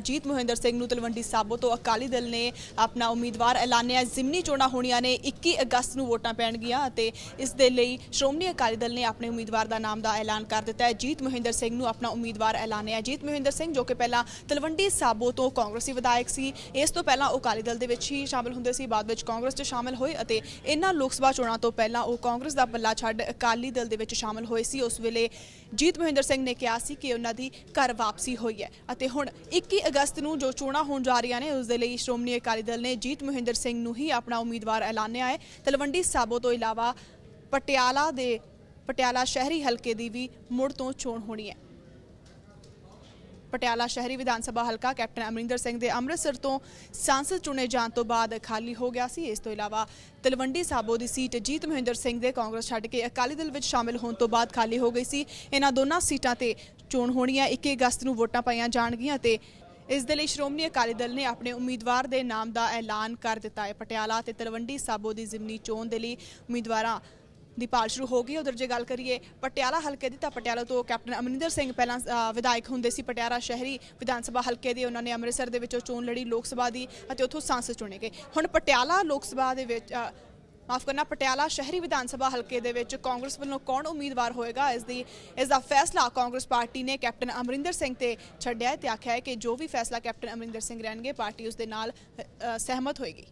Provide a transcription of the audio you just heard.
ਜੀਤ ਮੋਹਿੰਦਰ ਸਿੰਘ ਨੂੰ ਤਲਵੰਡੀ ਸਾਬੋ ਤੋਂ ਅਕਾਲੀ ਦਲ ਨੇ ਆਪਣਾ ਉਮੀਦਵਾਰ ਐਲਾਨਿਆ ਜ਼ਿਮਨੀ ਚੋਣਾਂ ਹੋਣੀਆਂ ਨੇ 21 ਅਗਸਤ ਨੂੰ ਵੋਟਾਂ ਪੈਣਗੀਆਂ ਅਤੇ ਇਸ ਦੇ ਲਈ ਸ਼੍ਰੋਮਣੀ ਅਕਾਲੀ ਦਲ ਨੇ ਆਪਣੇ ਉਮੀਦਵਾਰ ਦਾ ਨਾਮ ਦਾ ਐਲਾਨ ਕਰ ਦਿੱਤਾ ਹੈ। ਜੀਤ ਮੋਹਿੰਦਰ ਸਿੰਘ ਨੂੰ ਆਪਣਾ ਉਮੀਦਵਾਰ ਐਲਾਨਿਆ ਜੀਤ ਮੋਹਿੰਦਰ ਸਿੰਘ ਜੋ ਕਿ ਪਹਿਲਾਂ ਤਲਵੰਡੀ ਸਾਬੋ ਤੋਂ ਕਾਂਗਰਸੀ ਵਿਧਾਇਕ ਸੀ, ਇਸ ਤੋਂ ਪਹਿਲਾਂ ਉਹ ਅਕਾਲੀ ਦਲ ਦੇ ਵਿੱਚ ਹੀ ਸ਼ਾਮਲ ਹੁੰਦੇ ਸੀ, ਬਾਅਦ ਵਿੱਚ ਕਾਂਗਰਸ 'ਚ ਸ਼ਾਮਲ ਹੋਏ ਅਤੇ ਇਹਨਾਂ ਲੋਕ ਸਭਾ ਚੋਣਾਂ ਤੋਂ ਪਹਿਲਾਂ ਉਹ ਕਾਂਗਰਸ ਦਾ ਪੱਲਾ ਛੱਡ ਅਕਾਲੀ ਦਲ ਦੇ ਵਿੱਚ ਸ਼ਾਮਲ ਹੋਏ ਸੀ। ਉਸ ਵੇਲੇ ਜੀਤ ਮੋਹਿੰਦਰ ਸਿੰਘ ਨੇ ਕਿਹਾ ਸੀ ਕਿ ਉਹਨਾਂ ਦੀ ਘਰ ਵਾਪਸੀ ਹੋਈ ਹੈ ਅਤੇ ਹੁਣ 21 ਅਗਸਤ ਨੂੰ ਜੋ ਚੋਣਾਂ ਹੋਣ ਜਾ ਰਹੀਆਂ ਨੇ, ਉਸ ਦੇ ਲਈ ਸ਼੍ਰੋਮਣੀ ਅਕਾਲੀ ਦਲ ਨੇ ਜੀਤ ਮੋਹਿੰਦਰ ਸਿੰਘ ਨੂੰ ਹੀ ਆਪਣਾ ਉਮੀਦਵਾਰ ਐਲਾਨਿਆ ਹੈ। ਤਲਵੰਡੀ ਸਾਬੋ ਤੋਂ ਇਲਾਵਾ ਪਟਿਆਲਾ ਦੇ, ਪਟਿਆਲਾ ਸ਼ਹਿਰੀ ਹਲਕੇ ਦੀ ਵੀ ਮੁੜ ਤੋਂ ਚੋਣ ਹੋਣੀ ਹੈ। ਪਟਿਆਲਾ ਸ਼ਹਿਰੀ ਵਿਧਾਨ ਸਭਾ ਹਲਕਾ ਕੈਪਟਨ ਅਮਰਿੰਦਰ ਸਿੰਘ ਦੇ ਅੰਮ੍ਰਿਤਸਰ ਤੋਂ ਸਾਂਸਦ ਚੁਣੇ ਜਾਣ ਤੋਂ ਬਾਅਦ ਖਾਲੀ ਹੋ ਗਿਆ ਸੀ। ਇਸ ਤੋਂ ਇਲਾਵਾ ਤਲਵੰਡੀ ਸਾਬੋ ਦੀ ਸੀਟ ਜੀਤ ਮਹਿੰਦਰ ਸਿੰਘ ਦੇ ਕਾਂਗਰਸ ਛੱਡ ਕੇ ਅਕਾਲੀ ਦਲ ਵਿੱਚ ਸ਼ਾਮਿਲ ਹੋਣ ਤੋਂ ਬਾਅਦ ਖਾਲੀ ਹੋ ਗਈ ਸੀ। ਇਹਨਾਂ ਦੋਨਾਂ ਸੀਟਾਂ ਤੇ ਚੋਣ ਹੋਣੀ ਹੈ। 21 ਅਗਸਤ ਨੂੰ ਵੋਟਾਂ ਪਾਈਆਂ ਜਾਣਗੀਆਂ ਤੇ ਇਸ ਦੇ ਲਈ ਸ਼੍ਰੋਮਣੀ ਅਕਾਲੀ ਦਲ ਨੇ ਆਪਣੇ ਉਮੀਦਵਾਰ ਦੇ ਨਾਮ ਦਾ ਐਲਾਨ ਕਰ ਦਿੱਤਾ ਹੈ। ਪਟਿਆਲਾ ਤੇ ਤਲਵੰਡੀ ਸਾਬੋ ਦੀ ਜ਼ਿਮਨੀ ਚੋਣ ਦੇ ਲਈ ਉਮੀਦਵਾਰਾਂ ਦੀ ਭਾਲ ਸ਼ੁਰੂ ਹੋ ਗਈ ਉਧਰ ਜੇ ਗੱਲ ਕਰੀਏ ਪਟਿਆਲਾ ਹਲਕੇ ਦੀ ਤਾਂ ਪਟਿਆਲਾ ਤੋਂ ਕੈਪਟਨ ਅਮਰਿੰਦਰ ਸਿੰਘ ਪਹਿਲਾਂ ਵਿਧਾਇਕ ਹੁੰਦੇ ਸੀ। ਪਟਿਆਲਾ ਸ਼ਹਿਰੀ ਵਿਧਾਨ ਸਭਾ ਹਲਕੇ ਦੇ ਉਹਨਾਂ ਨੇ ਅੰਮ੍ਰਿਤਸਰ ਦੇ ਵਿੱਚੋਂ ਚੋਣ ਲੜੀ ਲੋਕ ਸਭਾ ਦੀ ਅਤੇ ਉੱਥੋਂ ਸਾਂਸਦ ਚੁਣੇ ਗਏ। ਹੁਣ ਪਟਿਆਲਾ ਲੋਕ ਸਭਾ ਦੇ ਵਿੱਚ ਮਾਫ ਕਰਨਾ, ਪਟਿਆਲਾ ਸ਼ਹਿਰੀ ਵਿਧਾਨ ਸਭਾ ਹਲਕੇ ਦੇ ਵਿੱਚ ਕਾਂਗਰਸ ਵੱਲੋਂ ਕੌਣ ਉਮੀਦਵਾਰ ਹੋਏਗਾ? ਇਸ ਦੀ, ਇਸ ਦਾ ਫੈਸਲਾ ਕਾਂਗਰਸ ਪਾਰਟੀ ਨੇ ਕੈਪਟਨ ਅਮਰਿੰਦਰ ਸਿੰਘ ਤੇ ਛੱਡਿਆ ਹੈ ਤੇ ਆਖਿਆ ਹੈ ਕਿ ਜੋ ਵੀ ਫੈਸਲਾ ਕੈਪਟਨ ਅਮਰਿੰਦਰ ਸਿੰਘ ਰਹਿਣਗੇ, ਪਾਰਟੀ ਉਸ ਦੇ ਨਾਲ ਸਹਿਮਤ ਹੋਏਗੀ।